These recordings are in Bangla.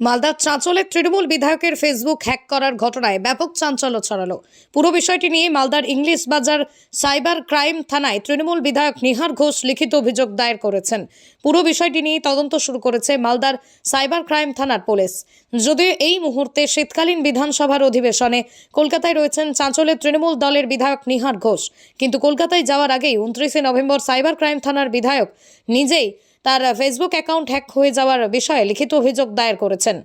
মালদার চাঁচলের তৃণমূল বিধায়কের ফেসবুক হ্যাক করার ঘটনায় ব্যাপক চাঞ্চল্য ছড়ালো। পুরো বিষয়টি নিয়ে মালদার ইংলিশ বাজার সাইবার ক্রাইম থানায় তৃণমূল বিধায়ক নিহার ঘোষ লিখিত অভিযোগ দায়ের করেছেন। পুরো বিষয়টি নিয়ে তদন্ত শুরু করেছে মালদার সাইবার ক্রাইম থানার পুলিশ। যদিও এই মুহূর্তে শীতকালীন বিধানসভার অধিবেশনে কলকাতায় রয়েছেন চাঁচলের তৃণমূল দলের বিধায়ক নিহার ঘোষ। কিন্তু কলকাতায় যাওয়ার আগেই উনত্রিশে নভেম্বর সাইবার ক্রাইম থানার বিধায়ক নিজেই তার ফেসবুক অ্যাকাউন্ট হ্যাক হয়ে যাওয়ার বিষয়ে লিখিত অভিযোগ দায়ের করেছেন।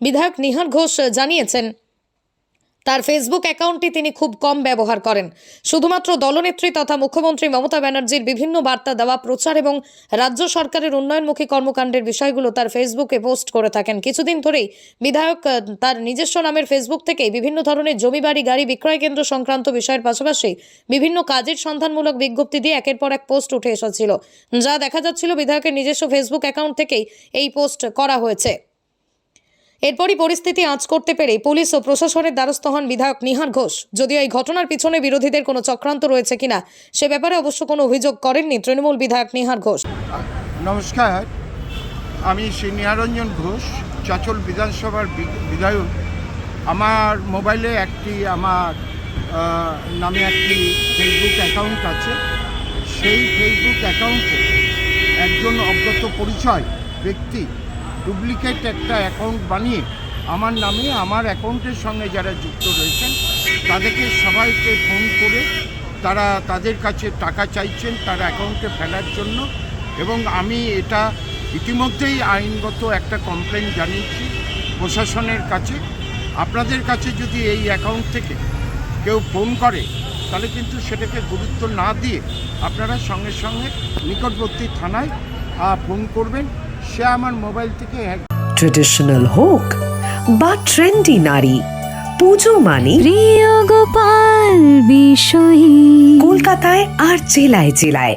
বিধায়ক নিহার ঘোষ জানিয়েছেন তার ফেসবুক অ্যাকাউন্টটি তিনি খুব কম ব্যবহার করেন। শুধুমাত্র দলনেত্রী তথা মুখ্যমন্ত্রী মমতা ব্যানার্জির বিভিন্ন বার্তা দেওয়া, প্রচার এবং রাজ্য সরকারের উন্নয়নমুখী কর্মকাণ্ডের বিষয়গুলো তার ফেসবুকে পোস্ট করে থাকেন। কিছুদিন ধরেই বিধায়ক তার নিজস্ব নামের ফেসবুক থেকেই বিভিন্ন ধরনের জমি বাড়ি গাড়ি বিক্রয় কেন্দ্র সংক্রান্ত বিষয়ের পাশাপাশি বিভিন্ন কাজের সন্ধানমূলক বিজ্ঞপ্তি দিয়ে একের পর এক পোস্ট উঠে এসেছিল। যা দেখা যাচ্ছিল বিধায়কের নিজস্ব ফেসবুক অ্যাকাউন্ট থেকেই এই পোস্ট করা হয়েছে। এরপরই পরিস্থিতি আঁচ করতে পেরে পুলিশ ও প্রশাসনের দ্বারস্থ হন বিধায়ক নিহার ঘোষ। যদিও এই ঘটনার পিছনে বিরোধীদের কোনো চক্রান্ত রয়েছে কিনা, সে ব্যাপারে অবশ্য কোনো অভিযোগ করেননি তৃণমূল বিধায়ক নিহার ঘোষ। নমস্কার, আমি শ্রী নিহারঞ্জন ঘোষ, চাচল বিধানসভার বিধায়ক। আমার মোবাইলে একটি, আমার নামে একটি ফেসবুক অ্যাকাউন্ট আছে। সেই ফেসবুক অ্যাকাউন্টে একজন অজ্ঞাত পরিচয় ব্যক্তি ডুপ্লিকেট একটা অ্যাকাউন্ট বানিয়ে আমার নামে আমার অ্যাকাউন্টের সঙ্গে যারা যুক্ত রয়েছেন, তাদেরকে সবাইকে ফোন করে তারা তাদের কাছে টাকা চাইছেন তার অ্যাকাউন্টে ফেলার জন্য এবং আমি এটা ইতিমধ্যেই আইনগত একটা কমপ্লেন জানিয়েছি প্রশাসনের কাছে। আপনাদের কাছে যদি এই অ্যাকাউন্ট থেকে কেউ ফোন করে, তাহলে কিন্তু সেটাকে গুরুত্ব না দিয়ে আপনারা সঙ্গে সঙ্গে নিকটবর্তী থানায় ফোন করবেন। সে আমার মোবাইল থেকে ট্রেডিশনাল হোক বা ট্রেন্ডি নারী। পুজো মানে প্রিয় গোপাল বিষয়ী। কলকাতায় আর জেলায় জেলায়।